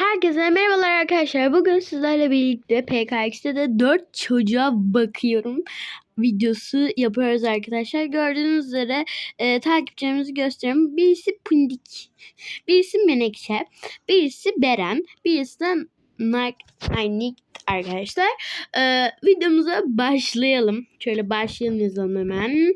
Herkese merhabalar arkadaşlar. Bugün sizlerle birlikte PKX'de de 4 çocuğa bakıyorum videosu yapıyoruz arkadaşlar. Gördüğünüz üzere e, takipçilerimizi gösteriyorum. Birisi Pundik, birisi Menekşe, birisi Beren, birisi de Nak Nick arkadaşlar. E, videomuza başlayalım. Şöyle başlayalım yazalım hemen.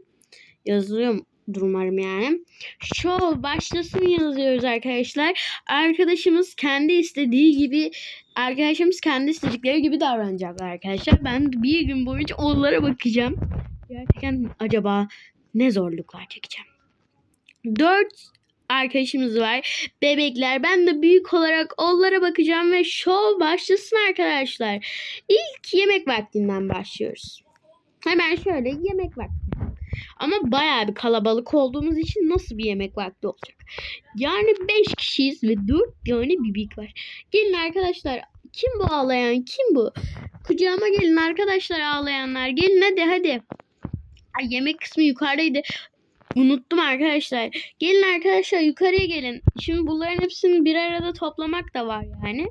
Yazıyorum umarım yani. Show başlasın yazıyoruz arkadaşlar. Arkadaşımız kendi istediği gibi arkadaşımız kendi istedikleri gibi davranacaklar arkadaşlar. Ben bir gün boyunca onlara bakacağım. Gerçekten acaba ne zorluklar çekeceğim. Dört arkadaşımız var. Bebekler. Ben de büyük olarak onlara bakacağım ve show başlasın arkadaşlar. İlk yemek vaktinden başlıyoruz. Hemen şöyle yemek vakti. Ama bayağı bir kalabalık olduğumuz için nasıl bir yemek vakti olacak? Yani 5 kişiyiz ve 4 tane bibik var. Gelin arkadaşlar. Kim bu ağlayan? Kim bu? Kucağıma gelin arkadaşlar ağlayanlar. Gelin hadi hadi. Ay, yemek kısmı yukarıdaydı. Unuttum arkadaşlar. Gelin arkadaşlar yukarıya gelin. Şimdi bunların hepsini bir arada toplamak da var yani.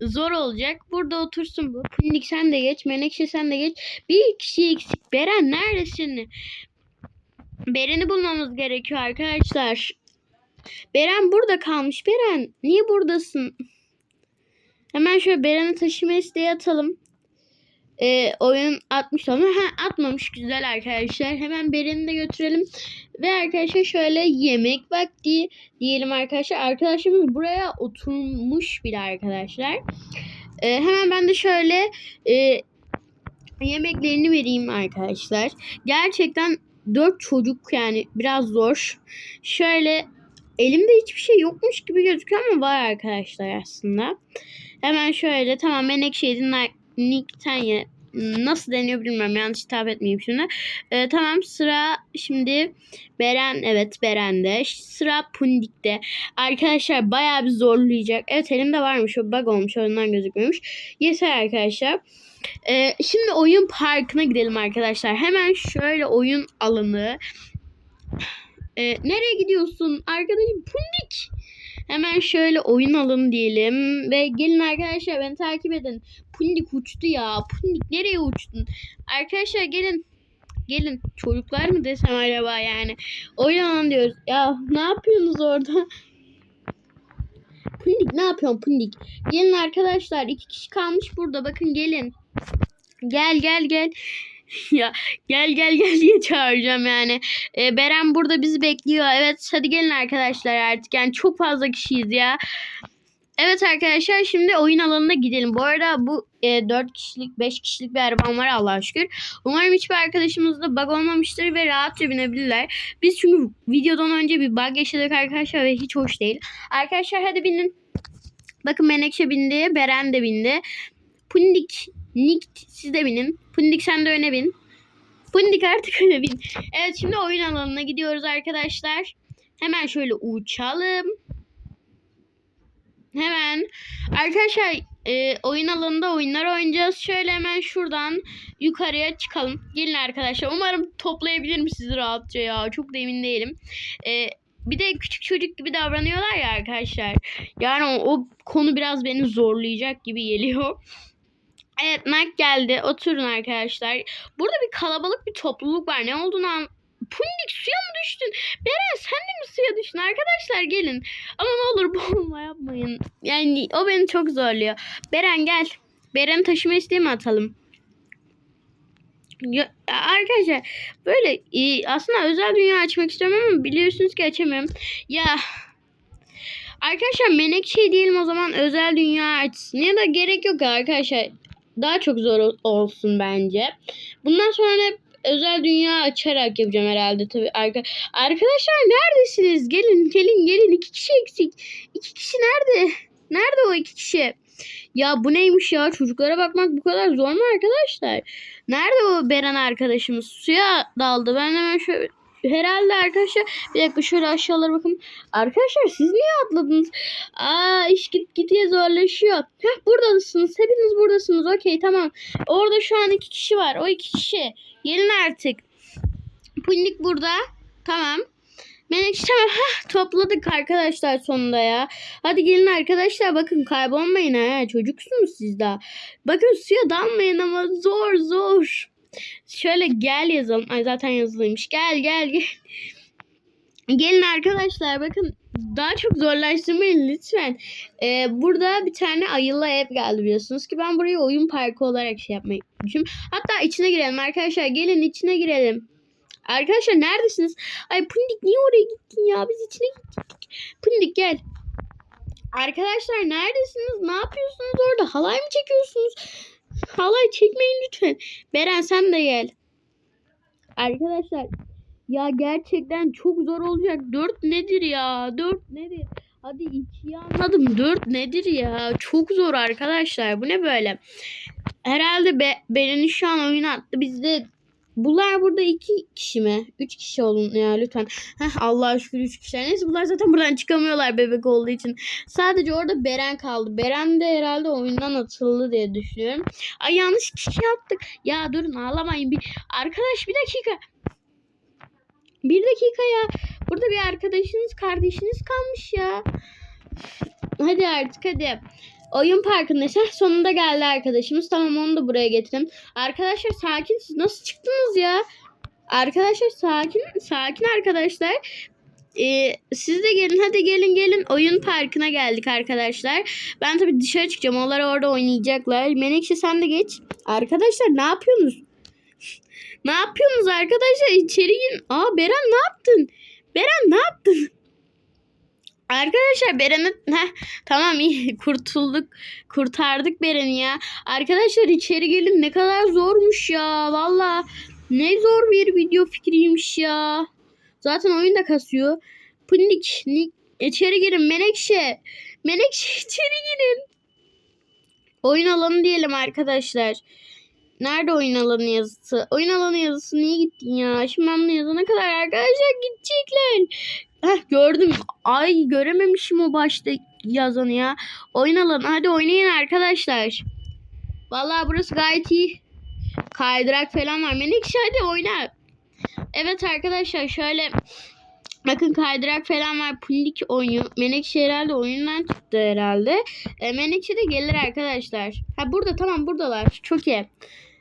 Zor olacak. Burada otursun bu. Pundik sen de geç. Menekşe sen de geç. Bir kişi eksik. Beren neredesin? Beren'i bulmamız gerekiyor arkadaşlar. Beren burada kalmış. Beren niye buradasın? Hemen şöyle Beren'i taşıma isteği atalım. Ee, oyun atmış ama ha, atmamış güzel arkadaşlar. Hemen Beren'i de götürelim. Ve arkadaşlar şöyle yemek vakti diyelim arkadaşlar. Arkadaşımız buraya oturmuş bile arkadaşlar. Ee, hemen ben de şöyle e, yemeklerini vereyim arkadaşlar. Gerçekten dört çocuk yani biraz zor. Şöyle elimde hiçbir şey yokmuş gibi gözüküyor ama var arkadaşlar aslında. Hemen şöyle tamam Menekşe'ydi Nick nasıl deniyor bilmiyorum yanlış hitap etmeyeyim şimdi. Ee, tamam sıra şimdi Beren evet Beren'de sıra Pundik'te. Arkadaşlar bayağı bir zorlayacak. Evet elimde varmış o bug olmuş ondan gözükmemiş. Yeter arkadaşlar. Ee, şimdi oyun parkına gidelim arkadaşlar. Hemen şöyle oyun alanı. Ee, nereye gidiyorsun? Arkadaşım Pundik. Hemen şöyle oyun alanı diyelim. Ve gelin arkadaşlar beni takip edin. Pundik uçtu ya. Pundik nereye uçtun? Arkadaşlar gelin. Gelin. Çocuklar mı desem acaba yani. Oyun alanı diyoruz. Ya ne yapıyorsunuz orada? Pundik ne yapıyorsun Pundik? Gelin arkadaşlar. iki kişi kalmış burada. Bakın gelin. Gel gel gel. ya gel gel gel diye çağıracağım yani. Ee, Beren burada bizi bekliyor. Evet hadi gelin arkadaşlar artık. Yani çok fazla kişiyiz ya. Evet arkadaşlar şimdi oyun alanına gidelim. Bu arada bu e, 4 kişilik 5 kişilik bir arabam var Allah'a şükür. Umarım hiçbir arkadaşımızda bug olmamıştır ve rahatça binebilirler. Biz çünkü videodan önce bir bug yaşadık arkadaşlar ve hiç hoş değil. Arkadaşlar hadi binin. Bakın Menekşe bindi. Beren de bindi. Pundik Nick siz de binin. Pundik sen de öne bin. Pundik artık öne bin. Evet şimdi oyun alanına gidiyoruz arkadaşlar. Hemen şöyle uçalım. Hemen. Arkadaşlar e, oyun alanında oyunlar oynayacağız. Şöyle hemen şuradan yukarıya çıkalım. Gelin arkadaşlar. Umarım toplayabilirim sizi rahatça ya. Çok da emin değilim. E, bir de küçük çocuk gibi davranıyorlar ya arkadaşlar. Yani o, o konu biraz beni zorlayacak gibi geliyor. Evet Nak geldi. Oturun arkadaşlar. Burada bir kalabalık bir topluluk var. Ne olduğunu an... Pundik suya mı düştün? Beren sen de mi suya düştün? Arkadaşlar gelin. Ama ne olur boğulma yapmayın. Yani o beni çok zorluyor. Beren gel. Beren taşıma isteği mi atalım? Ya, arkadaşlar böyle e, aslında özel dünya açmak istiyorum ama biliyorsunuz ki açamıyorum. Ya Arkadaşlar menekşe diyelim o zaman özel dünya açsın. Ya da gerek yok arkadaşlar daha çok zor olsun bence. Bundan sonra hep özel dünya açarak yapacağım herhalde tabii. Arka Arkadaşlar neredesiniz? Gelin gelin gelin. iki kişi eksik. İki kişi nerede? Nerede o iki kişi? Ya bu neymiş ya? Çocuklara bakmak bu kadar zor mu arkadaşlar? Nerede o Beren arkadaşımız? Suya daldı. Ben hemen şöyle herhalde arkadaşlar bir dakika şöyle aşağılara bakın. Arkadaşlar siz niye atladınız? Aa iş git gittiye zorlaşıyor. Heh buradasınız. Hepiniz buradasınız. Okey tamam. Orada şu an iki kişi var. O iki kişi. Gelin artık. Pundik burada. Tamam. Menekşe tamam. Heh, topladık arkadaşlar sonunda ya. Hadi gelin arkadaşlar bakın kaybolmayın ha. Çocuksunuz siz daha. Bakın suya dalmayın ama zor zor. Şöyle gel yazalım. Ay zaten yazılıymış. Gel gel gel. Gelin arkadaşlar bakın daha çok zorlaştırmayın lütfen. Ee, burada bir tane ayılı ev geldi biliyorsunuz ki ben burayı oyun parkı olarak şey yapmayı düşünüyorum. Hatta içine girelim arkadaşlar gelin içine girelim. Arkadaşlar neredesiniz? Ay Pundik niye oraya gittin ya? Biz içine gittik. Pundik gel. Arkadaşlar neredesiniz? Ne yapıyorsunuz orada? Halay mı çekiyorsunuz? Halay çekmeyin lütfen. Beren sen de gel. Arkadaşlar ya gerçekten çok zor olacak. 4 nedir ya? 4 nedir? Hadi 2'yi anladım. 4 nedir ya? Çok zor arkadaşlar. Bu ne böyle? Herhalde be, Beren'i şu an oyuna attı. Bizde Bunlar burada iki kişi mi? Üç kişi olun ya lütfen. Heh, Allah'a şükür üç kişi. Neyse bunlar zaten buradan çıkamıyorlar bebek olduğu için. Sadece orada Beren kaldı. Beren de herhalde oyundan atıldı diye düşünüyorum. Ay yanlış kişi yaptık. Ya durun ağlamayın. Bir... Arkadaş bir dakika. Bir dakika ya. Burada bir arkadaşınız kardeşiniz kalmış ya. Hadi artık hadi. Oyun parkındaysa sonunda geldi arkadaşımız. Tamam onu da buraya getirin. Arkadaşlar sakin siz nasıl çıktınız ya? Arkadaşlar sakin sakin arkadaşlar. Ee, siz de gelin hadi gelin gelin oyun parkına geldik arkadaşlar. Ben tabii dışarı çıkacağım. Onlar orada oynayacaklar. Menekşe sen de geç. Arkadaşlar ne yapıyorsunuz? ne yapıyorsunuz arkadaşlar? İçeri girin. Aa Beren ne yaptın? Beren ne yaptın? Arkadaşlar Beren'i Heh, tamam iyi kurtulduk. Kurtardık Beren'i ya. Arkadaşlar içeri gelin ne kadar zormuş ya. Valla ne zor bir video fikriymiş ya. Zaten oyun da kasıyor. Pundik ni- içeri girin Menekşe. Menekşe içeri girin. Oyun alanı diyelim arkadaşlar. Nerede oyun alanı yazısı? Oyun alanı yazısı niye gittin ya? Şimdi ben yazana kadar arkadaşlar gidecekler. Heh gördüm. Ay görememişim o başta yazanı ya. Oyun alanı. Hadi oynayın arkadaşlar. Vallahi burası gayet iyi. Kaydırak falan var. Menekşe hadi oyna. Evet arkadaşlar şöyle Bakın kaydırak falan var. Pundik oynuyor. Menekşe herhalde oyundan çıktı herhalde. E, Menekşe de gelir arkadaşlar. Ha burada tamam buradalar. Çok iyi.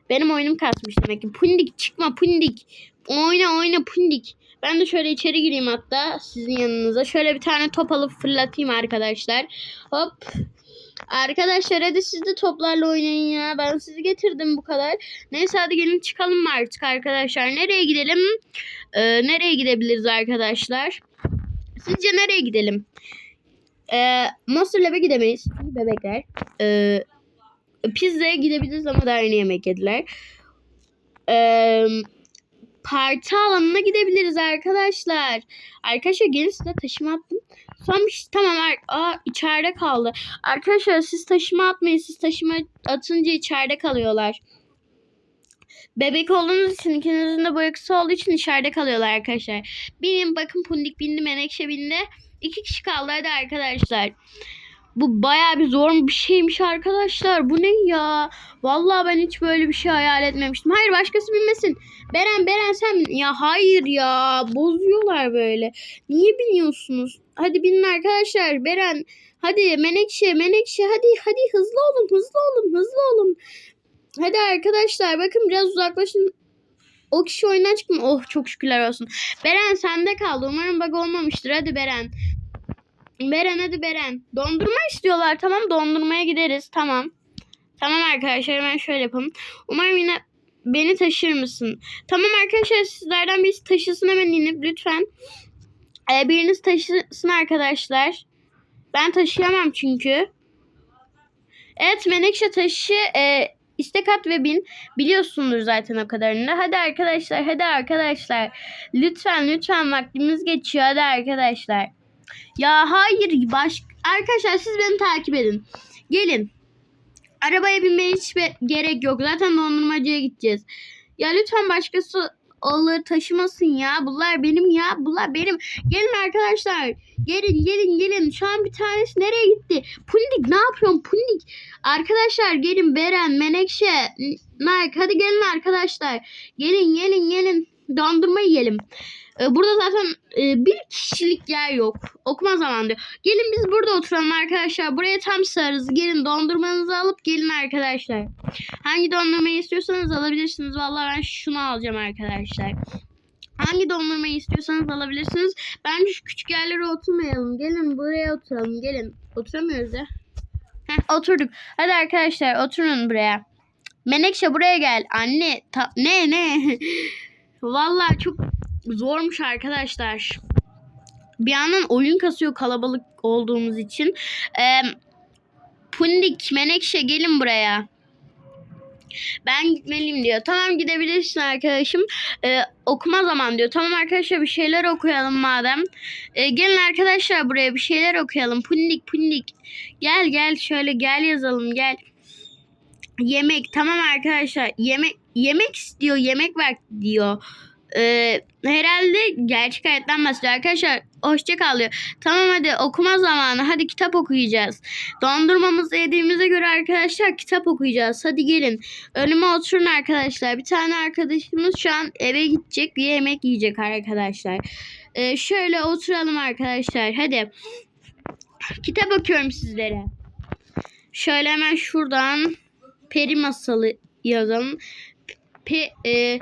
Benim oyunum kasmış demek ki. Pundik çıkma pundik. Oyna oyna pundik. Ben de şöyle içeri gireyim hatta sizin yanınıza. Şöyle bir tane top alıp fırlatayım arkadaşlar. Hop. Arkadaşlar hadi siz de toplarla oynayın ya. Ben sizi getirdim bu kadar. Neyse hadi gelin çıkalım artık arkadaşlar. Nereye gidelim? Ee, nereye gidebiliriz arkadaşlar? Sizce nereye gidelim? Ee, Monster Lab'e gidemeyiz. Bebekler. Ee, pizzaya gidebiliriz ama daha yeni yemek yediler. Ee, parti alanına gidebiliriz arkadaşlar. Arkadaşlar gelin size taşıma attım. Son bir şey, tamam aa, içeride kaldı. Arkadaşlar siz taşıma atmayın. Siz taşıma atınca içeride kalıyorlar. Bebek olduğunuz için ikinizin de boyu kısa olduğu için içeride kalıyorlar arkadaşlar. Benim bakın Pundik bindi, Menekşe bindi. İki kişi kaldı hadi arkadaşlar. Bu baya bir zor bir şeymiş arkadaşlar. Bu ne ya? Vallahi ben hiç böyle bir şey hayal etmemiştim. Hayır başkası binmesin. Beren Beren sen. Ya hayır ya. Bozuyorlar böyle. Niye biniyorsunuz? Hadi binin arkadaşlar. Beren hadi Menekşe Menekşe hadi hadi hızlı olun hızlı olun hızlı olun. Hadi arkadaşlar bakın biraz uzaklaşın. O kişi oyundan çıktı? Oh çok şükürler olsun. Beren sende kaldı. Umarım bug olmamıştır. Hadi Beren. Beren hadi Beren. Dondurma istiyorlar. Tamam dondurmaya gideriz. Tamam. Tamam arkadaşlar hemen şöyle yapalım. Umarım yine beni taşır mısın? Tamam arkadaşlar sizlerden birisi taşısın hemen inip lütfen. Ee, biriniz taşısın arkadaşlar. Ben taşıyamam çünkü. Evet Menekşe taşı e, istek at ve bin. Biliyorsundur zaten o kadarını. Hadi arkadaşlar hadi arkadaşlar. Lütfen lütfen vaktimiz geçiyor hadi arkadaşlar. Ya hayır baş arkadaşlar siz beni takip edin. Gelin. Arabaya binmeye hiç gerek yok. Zaten dondurmacıya gideceğiz. Ya lütfen başkası alır taşımasın ya. Bunlar benim ya. Bunlar benim. Gelin arkadaşlar. Gelin gelin gelin. Şu an bir tanesi nereye gitti? Pundik ne yapıyorsun Pundik? Arkadaşlar gelin Beren, Menekşe, Nike. Hadi gelin arkadaşlar. Gelin gelin gelin. Dondurma yiyelim. Ee, burada zaten e, bir kişilik yer yok. Okuma zamanı diyor. Gelin biz burada oturalım arkadaşlar. Buraya tam sığarız. Gelin dondurmanızı alıp gelin arkadaşlar. Hangi dondurmayı istiyorsanız alabilirsiniz. Vallahi ben şunu alacağım arkadaşlar. Hangi dondurmayı istiyorsanız alabilirsiniz. Bence şu küçük yerlere oturmayalım. Gelin buraya oturalım. Gelin. Oturamıyoruz ya. Heh, oturduk. Hadi arkadaşlar oturun buraya. Menekşe buraya gel. Anne ta- ne ne? Vallahi çok zormuş arkadaşlar. Bir yandan oyun kasıyor kalabalık olduğumuz için. Ee, Pundik, Menekşe gelin buraya. Ben gitmeliyim diyor. Tamam gidebilirsin arkadaşım. Ee, okuma zaman diyor. Tamam arkadaşlar bir şeyler okuyalım madem. Ee, gelin arkadaşlar buraya bir şeyler okuyalım. Pundik pundik. Gel gel şöyle gel yazalım gel. Yemek tamam arkadaşlar. Yemek yemek istiyor. Yemek ver diyor. Ee, herhalde gerçek hayattan bahsediyor. Arkadaşlar hoşça kal diyor. Tamam hadi okuma zamanı. Hadi kitap okuyacağız. Dondurmamızı yediğimize göre arkadaşlar kitap okuyacağız. Hadi gelin. Önüme oturun arkadaşlar. Bir tane arkadaşımız şu an eve gidecek bir yemek yiyecek arkadaşlar. Ee, şöyle oturalım arkadaşlar. Hadi. Kitap okuyorum sizlere. Şöyle hemen şuradan peri masalı yazalım. Pe, e,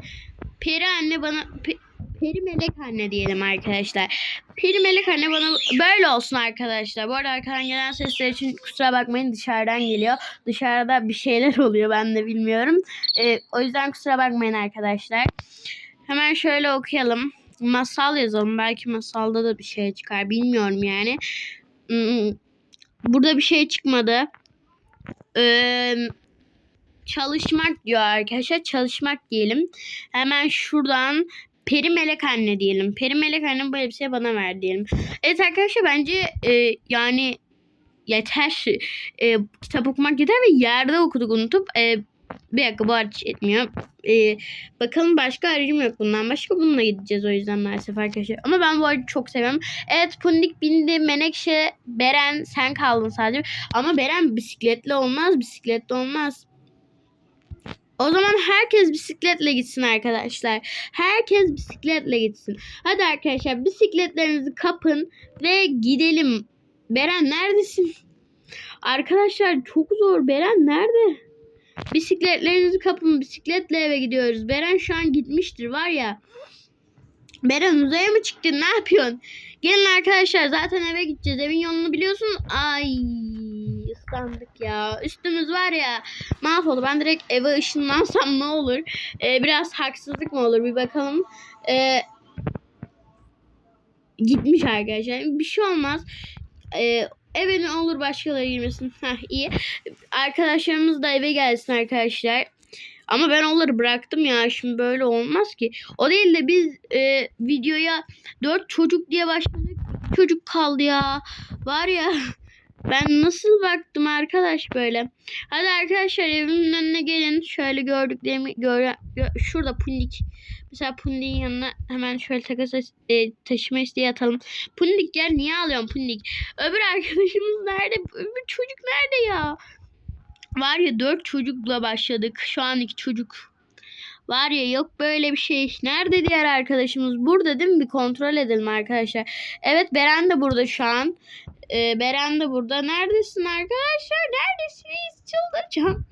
peri anne bana pe- peri melek anne diyelim arkadaşlar. Peri melek anne bana böyle olsun arkadaşlar. Bu arada arkadan gelen sesler için kusura bakmayın dışarıdan geliyor. Dışarıda bir şeyler oluyor ben de bilmiyorum. E, o yüzden kusura bakmayın arkadaşlar. Hemen şöyle okuyalım. Masal yazalım. Belki masalda da bir şey çıkar. Bilmiyorum yani. Hmm, Burada bir şey çıkmadı. Ee, çalışmak diyor arkadaşlar. Çalışmak diyelim. Hemen şuradan Peri Melek Anne diyelim. Peri Melek Anne bu elbiseyi bana ver diyelim. Evet arkadaşlar bence e, yani yeter. E, kitap okumak yeter ve yerde okuduk unutup e, bir dakika bu hariç etmiyor. E, bakalım başka aracım yok bundan. Başka bununla gideceğiz o yüzden maalesef arkadaşlar. Ama ben bu aracı çok seviyorum. Evet Pundik bindi. Menekşe, Beren sen kaldın sadece. Ama Beren bisikletle olmaz. Bisikletle olmaz. O zaman herkes bisikletle gitsin arkadaşlar. Herkes bisikletle gitsin. Hadi arkadaşlar bisikletlerinizi kapın ve gidelim. Beren neredesin? Arkadaşlar çok zor. Beren nerede? Bisikletlerinizi kapın. Bisikletle eve gidiyoruz. Beren şu an gitmiştir var ya. Beren uzaya mı çıktın? Ne yapıyorsun? Gelin arkadaşlar zaten eve gideceğiz. Evin yolunu biliyorsunuz. Ay ıslandık ya. Üstümüz var ya mahvoldu. Ben direkt eve ışınlansam ne olur? Ee, biraz haksızlık mı olur? Bir bakalım. Ee, gitmiş arkadaşlar. Bir şey olmaz. Ee, eve ne olur başkaları girmesin. Heh, iyi. Arkadaşlarımız da eve gelsin arkadaşlar. Ama ben onları bıraktım ya. Şimdi böyle olmaz ki. O değil de biz e, videoya dört çocuk diye başladık. Çocuk kaldı ya. Var ya. Ben nasıl baktım arkadaş böyle. Hadi arkadaşlar evimin önüne gelin. Şöyle gördüklerimi gör, gö- şurada pundik. Mesela pundiğin yanına hemen şöyle takas e, taşıma isteği atalım. Pundik gel niye alıyorsun pundik? Öbür arkadaşımız nerede? Öbür çocuk nerede ya? Var ya dört çocukla başladık. Şu an iki çocuk. Var ya yok böyle bir şey. Nerede diğer arkadaşımız? Burada değil mi? Bir kontrol edelim arkadaşlar. Evet Beren de burada şu an. Ee, Beren de burada. Neredesin arkadaşlar? Neredesiniz? Çıldıracağım.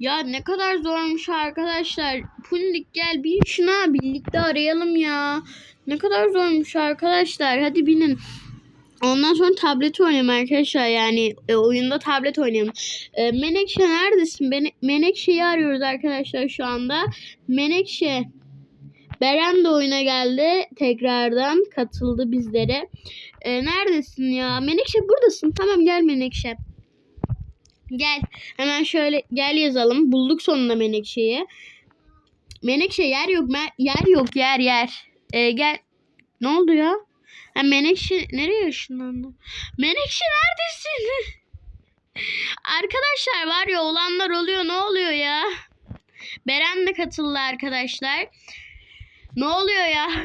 Ya ne kadar zormuş arkadaşlar. Pundik gel bin şuna birlikte arayalım ya. Ne kadar zormuş arkadaşlar. Hadi binin. Ondan sonra tablet oynayalım arkadaşlar. Yani e, oyunda tablet oynayalım. E, Menekşe neredesin? Beni, Menekşe'yi arıyoruz arkadaşlar şu anda. Menekşe. Beren de oyuna geldi. Tekrardan katıldı bizlere. E, neredesin ya? Menekşe buradasın. Tamam gel Menekşe. Gel. Hemen şöyle gel yazalım. Bulduk sonunda Menekşe'yi. Menekşe yer yok. yer yok yer yer. E, gel. Ne oldu ya? Ha, Menekşe nereye ışınlandı? Menekşe neredesin? arkadaşlar var ya olanlar oluyor ne oluyor ya? Beren de katıldı arkadaşlar. Ne oluyor ya?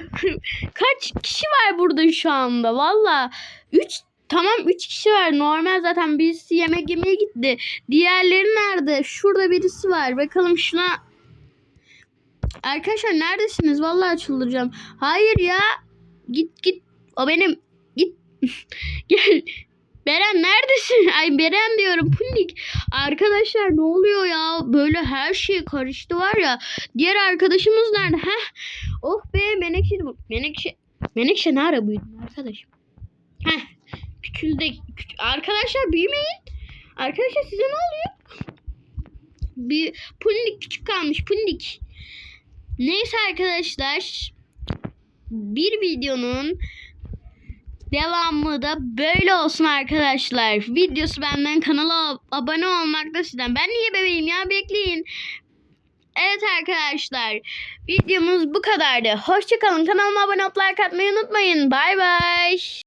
Kaç kişi var burada şu anda? Valla 3 tamam 3 kişi var. Normal zaten birisi yemek yemeye gitti. Diğerleri nerede? Şurada birisi var. Bakalım şuna Arkadaşlar neredesiniz? Vallahi çıldıracağım. Hayır ya. Git git. O benim. Git. Gel. Beren neredesin? Ay Beren diyorum. Pundik. Arkadaşlar ne oluyor ya? Böyle her şey karıştı var ya. Diğer arkadaşımız nerede? Heh. Oh be Menekşe. Menekşe. Menekşe ne ara büyüdün arkadaşım? Heh. Küçüldü. Küç- Arkadaşlar büyümeyin. Arkadaşlar size ne oluyor? Bir pundik küçük kalmış pundik. Neyse arkadaşlar. Bir videonun devamı da böyle olsun arkadaşlar. Videosu benden kanala abone olmak da sizden. Ben niye bebeğim ya bekleyin. Evet arkadaşlar. Videomuz bu kadardı. Hoşçakalın. Kanalıma abone olup like atmayı unutmayın. Bay bay.